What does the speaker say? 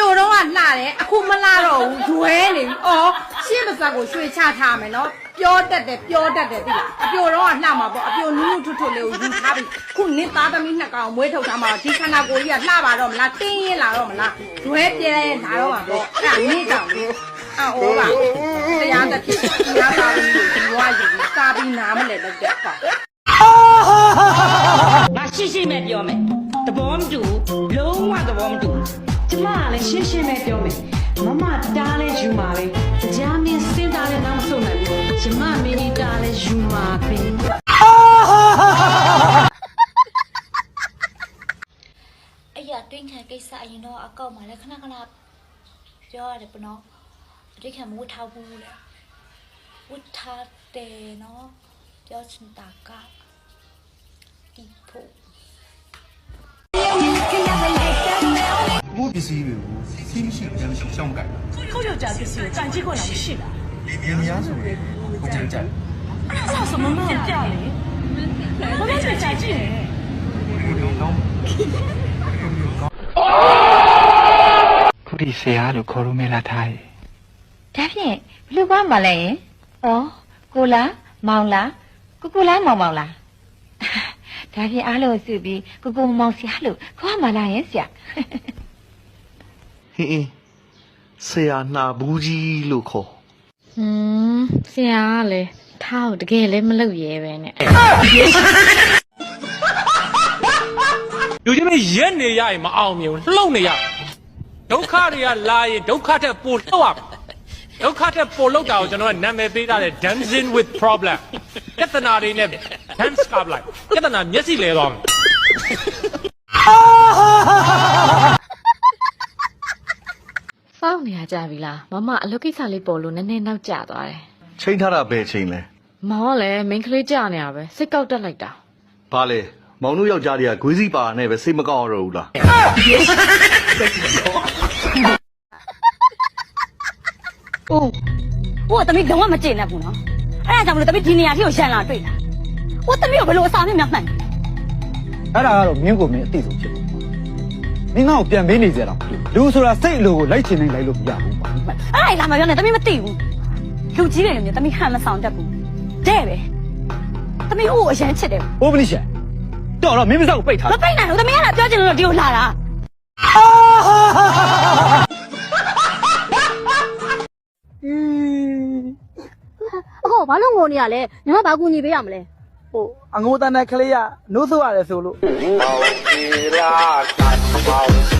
ပြိုတော့ကလှတယ်အခုမလှတော့ဘူးရွဲနေပြီအော်ရှင်းပါစက်ကိုရွှေချထားမယ်နော်ပြောတတ်တယ်ပြောတတ်တယ်သိလားအပြိုတော့ကလှမှာပေါ့အပြိုနုနုထွတ်ထွတ်လေးကိုယူထားပြီခုနင်းသားသမီးနှစ်ကောင်မွေးထုတ်ထားမှာဒီခန္ဓာကိုယ်ကြီးကလှပါတော့မလားတင်းရင်လာတော့မလားရွဲပြဲလာတော့မှာပေါ့အဲ့ဒါနင်းတောင်လို့အော်ပါတရားတစ်ဖြစ်တရားသားသမီးကိုဒီဘဝယူပြီးစားပြီးနားမလဲတော့တဲ့ပေါ့ငါရှင်းရှင်းပဲပြောမယ်သဘောမတူဘူးလုံးဝသဘောမတူဘူး ကျမကလည်းရှင်းရှင်းပဲပြောမယ်မမတားလဲယူမှာပဲကြားမင်းစဉ်းစားလဲတော့မဆုံးနိုင်ဘူးကျမမင်းကြီးတားလဲယူမှာပဲအဲ့ရတွင်းခံကိစ္စအရင်တော့အကောက်မှာလည်းခဏခဏပြောရတယ်ပနော်အတိတ်ခံမဝတ်ထားဘူးလေဝတ်ထားတယ်နော်ပြောချင်တာကဒီဖို့ စ္စည်းတွေကိုစီးမရှိပြန်မရှိရှောင်းကြိုက် 扣六家就是赶紧过来是的， ဒီများဆိုရင်ကိုကြိုက်ကြိုက် 那什么嘛家里，我们这家境， ဒီလိုကောင်း ခုဒီဆရာလို့ခေါ်လို့မလားထားရဲ့ ဒါဖြင့်ဘလူကမလဲရင်ဩကိုလားမောင်လားကိုကိုလားမောင်မောင်လားဒါဖြင့်အားလုံးစုပြီးကိုကိုမောင်ဆရာလို့ခေါ်မလာရင်ဆရာ ဟ င်းအင်းဆရာနှာဘူးကြီးလို့ခေါ်ဟွန်းဆရာကလည်းထားကိုတကယ်လည်းမလုပ်ရဲပဲနဲ့လူချင်းမရက်နေရရင်မအောင်မြင်ဘူးလှုပ်နေရဒုက္ခတွေကလာရင်ဒုက္ခထက်ပိုလှုပ်ရမယ်ဒုက္ခထက်ပိုလှုပ်တာကိုကျွန်တော်ကနာမည်ပေးထားတယ် dancing with problem ပြဿနာတွေနဲ့ dance ကပ်လိုက်ပြဿနာမျက်စိလဲသွားမယ် စောင့်နေရ ကြပြီလားမမအလုပ်ကိစ္စလေးပေါ်လို့နည်းနည်းနောက်ကျသွားတယ်ချိန်ထားတာဘယ်ချိန်လဲမောင်ကလည်းမိန်းကလေးကြာနေရပဲစိတ်ကောက်တက်လိုက်တာဘာလဲမောင်တို့ယောက်ျားတွေကဂွေးစီပါနဲ့ပဲစိတ်မကောက်ရတော့ဘူးလားအိုးဟိုတမီးတော့မကျေနပ်ဘူးနော်အဲ့ဒါကြောင့်မလို့တမီးဒီနေရာထိကိုရှန်လာတွေ့တာဟိုတမီးကိုဘယ်လိုအစာမျက်မှန်အဲ့ဒါကတော့မင်းကိုမင်းအသိဆုံးဖြစ်တယ် မင်းငါ့ကိုပြန်ပေးနေကြတော့လူဆိုတာစိတ်အလိုကိုလိုက်ချင်နေလိုက်လို့မရဘူးကွာအဲ့ဒါလာမပြောနဲ့တမီးမသိဘူးလူကြီးတွေလည်းမျိုးတမီးဟန်မဆောင်တတ်ဘူးတဲ့ပဲတမီးဟိုအရန်ချစ်တယ်ဘိုးမလိရှာတော့တော့မင်းမစောက်ကိုပိတ်ထားမပိတ်နိုင်ဘူးတမီးကလည်းပြောချင်လို့ဒီကိုလာတာဟောဘာလို့ငိုနေရလဲညီမဘာကူညီပေးရမလဲ ဟိုအငိုးတန်းတဲ့ကလေးကနိုးဆိုရတယ်ဆိုလို့မောင်စီလာကတ်မောင်